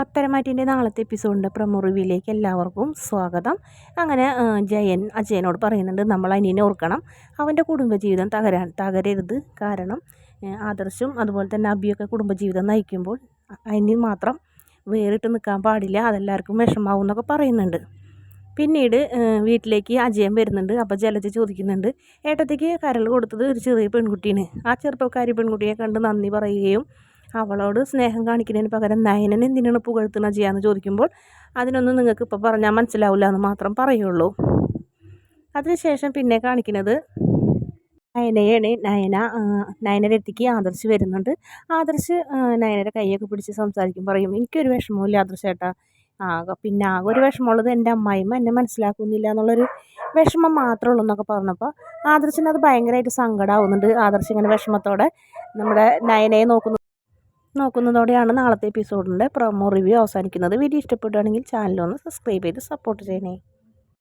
പത്തരമാറ്റിന്റെ നാളത്തെ എപ്പിസോഡിന്റെ പ്രമോ റിവ്യൂയിലേക്ക് എല്ലാവർക്കും സ്വാഗതം. അങ്ങനെ ജയൻ അജയനോട് പറയുന്നുണ്ട് നമ്മൾ അനിയനെ ഓർക്കണം. അവന്റെ കുടുംബജീവിതം തകരാൻ തകരരുത്. കാരണം ആദർശും അതുപോലെ തന്നെ അബിയൊക്കെ കുടുംബജീവിതം നയിക്കുമ്പോൾ അനിയൻ മാത്രം വേറിട്ട് നിൽക്കാൻ പാടില്ല. അതെല്ലാവർക്കും വിഷമാവും എന്നൊക്കെ പറയുന്നുണ്ട്. പിന്നീട് വീട്ടിലേക്ക് അജയൻ വരുന്നുണ്ട്. അപ്പോൾ ജലജ ചോദിക്കുന്നുണ്ട് ഏട്ടത്തേക്ക് കരൾ കൊടുത്തത് ഒരു ചെറിയ പെൺകുട്ടിയാണ്. ആ ചെറുപ്പക്കാരി പെൺകുട്ടിയെ കണ്ട് നന്ദി പറയുകയും അവളോട് സ്നേഹം കാണിക്കുന്നതിന് പകരം നയനൻ എന്തിനാണ് പുകഴ്ത്തുന്ന ചെയ്യാന്ന് ചോദിക്കുമ്പോൾ അതിനൊന്നും നിങ്ങൾക്ക് ഇപ്പോൾ പറഞ്ഞാൽ മനസ്സിലാവില്ല എന്ന് മാത്രം പറയുള്ളൂ. അതിനുശേഷം പിന്നെ കാണിക്കുന്നത് നയനയാണ്. നയന നയനയുടെ അടുത്തേക്ക് ആദർശ് വരുന്നുണ്ട്. ആദർശ് നയനയുടെ കൈയൊക്കെ പിടിച്ച് സംസാരിക്കും പറയും എനിക്കൊരു വിഷമമില്ല ആദർശ് ചേട്ടാ ആകെ പിന്നെ ആകെ ഒരു വിഷമമുള്ളത് എന്റെ അമ്മായിമ്മ എന്നെ മനസ്സിലാക്കുന്നില്ല എന്നുള്ളൊരു വിഷമം മാത്രമേ ഉള്ളൂ എന്നൊക്കെ പറഞ്ഞപ്പോൾ ആദർശിന് അത് ഭയങ്കരമായിട്ട് സങ്കടമാവുന്നുണ്ട് ആദർശ് ഇങ്ങനെ വിഷമത്തോടെ നമ്മുടെ നയനയെ നോക്കുന്നു. നോക്കുന്നതോടെയാണ് നാളത്തെ എപ്പിസോഡിന്റെ പ്രൊമോ റിവ്യൂ അവസാനിക്കുന്നത്. വീഡിയോ ഇഷ്ടപ്പെടുകയാണെങ്കിൽ ചാനലൊന്ന് സബ്സ്ക്രൈബ് ചെയ്ത് സപ്പോർട്ട് ചെയ്യണേ.